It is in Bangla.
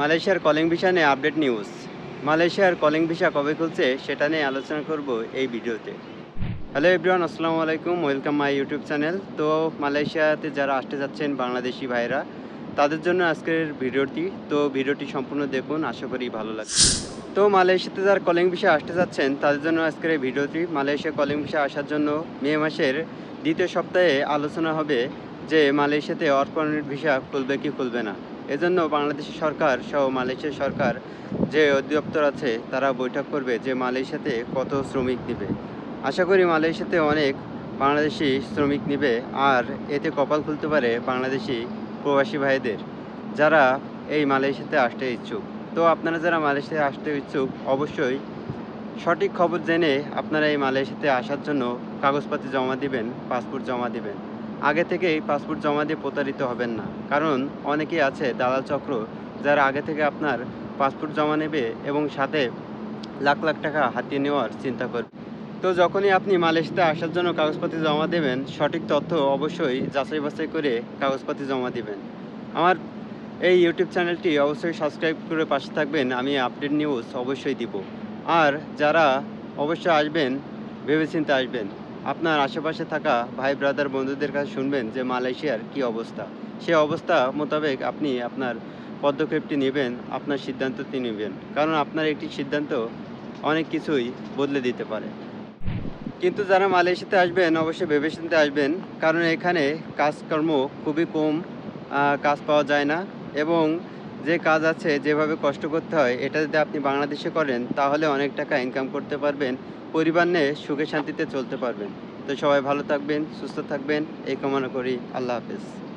মালয়েশিয়ার কলিং ভিসা নিয়ে আপডেট নিউজ। মালয়েশিয়ার কলিং ভিসা কবে খুলছে সেটা নিয়ে আলোচনা করব এই ভিডিওতে। হ্যালো এভরিওয়ান, আসসালামু আলাইকুম, ওয়েলকাম মাই ইউটিউব চ্যানেল। তো মালয়েশিয়াতে যারা আসতে যাচ্ছেন বাংলাদেশি ভাইরা তাদের জন্য আজকের ভিডিওটি। তো ভিডিওটি সম্পূর্ণ দেখুন, আশা করি ভালো লাগবে। তো মালয়েশিয়াতে যারা কলিং ভিসা আসতে যাচ্ছেন, তাদের জন্য আজকের এই ভিডিওটি। মালয়েশিয়া কলিং ভিসা আসার জন্য মে মাসের দ্বিতীয় সপ্তাহে আলোচনা হবে যে মালয়েশিয়াতে অর্পণের ভিসা খুলবে কি খুলবে না। এজন্য বাংলাদেশের সরকার সহ মালয়েশিয়া সরকার যে অধিদপ্তর আছে, তারা বৈঠক করবে যে মালয়েশিয়াতে কত শ্রমিক নেবে। আশা করি মালয়েশিয়াতে অনেক বাংলাদেশি শ্রমিক নেবে, আর এতে কপাল খুলতে পারে বাংলাদেশি প্রবাসী ভাইদের, যারা এই মালয়েশিয়াতে আসতে ইচ্ছুক। তো আপনারা যারা মালয়েশিয়াতে আসতে ইচ্ছুক, অবশ্যই সঠিক খবর জেনে আপনারা এই মালয়েশিয়াতে আসার জন্য কাগজপত্র জমা দিবেন, পাসপোর্ট জমা দিবেন। আগে থেকেই পাসপোর্ট জমা দিয়ে প্রতারিত হবেন না। কারণ অনেকেই আছে দালাল চক্র যারা আগে থেকে আপনার পাসপোর্ট জমা নেবে এবং সাথে লাখ লাখ টাকা হাতিয়ে নেওয়ার চিন্তা করবে। তো যখনই আপনি মালয়েশিয়াতে আসার জন্য কাগজপত্র জমা দেবেন, সঠিক তথ্য অবশ্যই যাচাই বাছাই করে কাগজপাতি জমা দিবেন। আমার এই ইউটিউব চ্যানেলটি অবশ্যই সাবস্ক্রাইব করে পাশে থাকবেন, আমি আপডেট নিউজ অবশ্যই দিব। আর যারা অবশ্যই আসবেন, ভেবেচিন্তে আসবেন। আপনার আশেপাশে থাকা ভাই ব্রাদার বন্ধুদের কাছে শুনবেন যে মালয়েশিয়ার কি অবস্থা। সে অবস্থা মোতাবেক আপনি আপনার পদক্ষেপটি নেবেন, আপনার সিদ্ধান্তটি নেবেন। কারণ আপনার একটি সিদ্ধান্ত অনেক কিছুই বদলে দিতে পারে। কিন্তু যারা মালয়েশিয়াতে আসবেন, অবশ্যই ভেবেচিন্তে আসবেন, কারণ এখানে কাজকর্ম খুবই কম কাজ পাওয়া যায় না এবং যে কাজ আছে, যেভাবে কষ্ট করতে হয়, এটা যদি আপনি বাংলাদেশে করেন, তাহলে অনেক টাকা ইনকাম করতে পারবেন। পরিবার নিয়ে সুখে শান্তিতে চলতে পারবেন। তো সবাই ভালো থাকবেন, সুস্থ থাকবেন, এই কামনা করি। আল্লাহ হাফেজ।